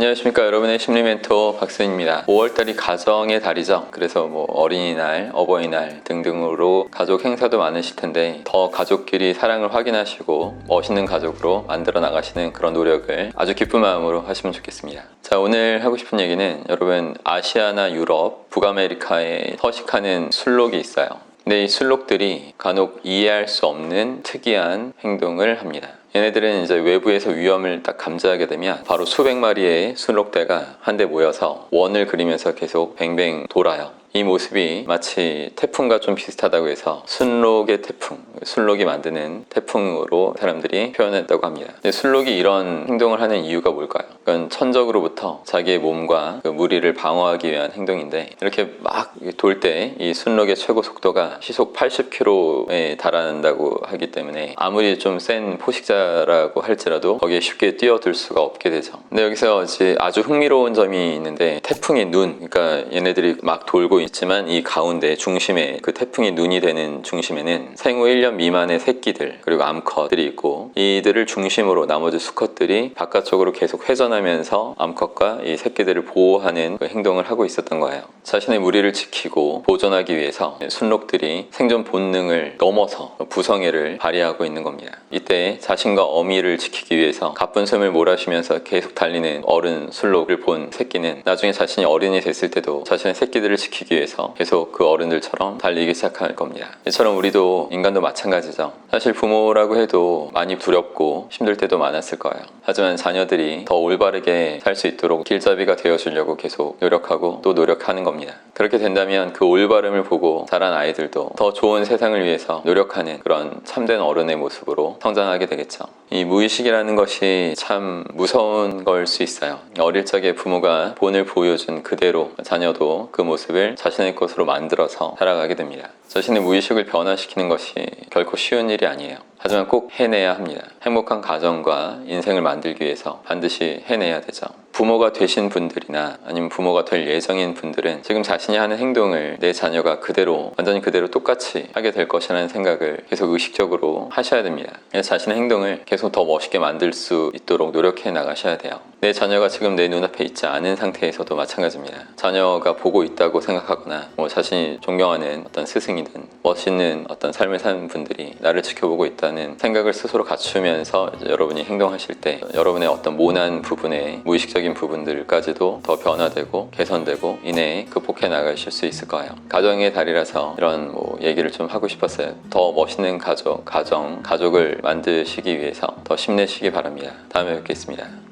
안녕하십니까 여러분의 심리 멘토 박승입니다. 5월달이 가정의 달이죠. 그래서 뭐 어린이날, 어버이날 등등으로 가족 행사도 많으실 텐데 더 가족끼리 사랑을 확인하시고 멋있는 가족으로 만들어 나가시는 그런 노력을 아주 기쁜 마음으로 하시면 좋겠습니다. 자 오늘 하고 싶은 얘기는 여러분 아시아나 유럽, 북아메리카에 서식하는 술록이 있어요. 근데 이 술록들이 간혹 이해할 수 없는 특이한 행동을 합니다. 얘네들은 이제 외부에서 위험을 딱 감지하게 되면 바로 수백 마리의 순록대가 한데 모여서 원을 그리면서 계속 뱅뱅 돌아요. 이 모습이 마치 태풍과 좀 비슷하다고 해서 순록의 태풍, 순록이 만드는 태풍으로 사람들이 표현했다고 합니다. 순록이 이런 행동을 하는 이유가 뭘까요? 그건 천적으로부터 자기의 몸과 그 무리를 방어하기 위한 행동인데 이렇게 막 돌 때 이 순록의 최고 속도가 시속 80km에 달한다고 하기 때문에 아무리 좀 센 포식자라고 할지라도 거기에 쉽게 뛰어들 수가 없게 되죠. 근데 여기서 이제 아주 흥미로운 점이 있는데 태풍의 눈, 그러니까 얘네들이 막 돌고 있지만 이 가운데 중심에 그 태풍의 눈이 되는 중심에는 생후 1년 미만의 새끼들 그리고 암컷들이 있고 이들을 중심으로 나머지 수컷들이 바깥쪽으로 계속 회전하면서 암컷과 이 새끼들을 보호하는 그 행동을 하고 있었던 거예요. 자신의 무리를 지키고 보존하기 위해서 순록들이 생존 본능을 넘어서 부성애를 발휘하고 있는 겁니다. 이때 자신과 어미를 지키기 위해서 가쁜 숨을 몰아쉬면서 계속 달리는 어른 순록을 본 새끼는 나중에 자신이 어른이 됐을 때도 자신의 새끼들을 지키기 위해서 계속 그 어른들처럼 달리기 시작할 겁니다. 이처럼 우리도 인간도 마찬가지죠. 사실 부모라고 해도 많이 두렵고 힘들 때도 많았을 거예요. 하지만 자녀들이 더 올바르게 살 수 있도록 길잡이가 되어주려고 계속 노력하고 또 노력하는 겁니다. 그렇게 된다면 그 올바름을 보고 자란 아이들도 더 좋은 세상을 위해서 노력하는 그런 참된 어른의 모습으로 성장하게 되겠죠. 이 무의식이라는 것이 참 무서운 걸 수 있어요. 어릴 적에 부모가 본을 보여준 그대로 자녀도 그 모습을 자신의 것으로 만들어서 살아가게 됩니다. 자신의 무의식을 변화시키는 것이 결코 쉬운 일이 아니에요. 하지만 꼭 해내야 합니다. 행복한 가정과 인생을 만들기 위해서 반드시 해내야 되죠. 부모가 되신 분들이나 아니면 부모가 될 예정인 분들은 지금 자신이 하는 행동을 내 자녀가 그대로 완전히 그대로 똑같이 하게 될 것이라는 생각을 계속 의식적으로 하셔야 됩니다. 자신의 행동을 계속 더 멋있게 만들 수 있도록 노력해 나가셔야 돼요. 내 자녀가 지금 내 눈앞에 있지 않은 상태에서도 마찬가지입니다. 자녀가 보고 있다고 생각하거나 뭐 자신이 존경하는 어떤 스승이든 멋있는 어떤 삶을 사는 분들이 나를 지켜보고 있다는 생각을 스스로 갖추면서 여러분이 행동하실 때 여러분의 어떤 모난 부분에 무의식 적인 부분들까지도 더 변화되고 개선되고 이내에 극복해 나가실 수 있을 거예요. 가정의 달이라서 이런 뭐 얘기를 좀 하고 싶었어요. 더 멋있는 가족, 가정, 가족을 만드시기 위해서 더 힘내시기 바랍니다. 다음에 뵙겠습니다.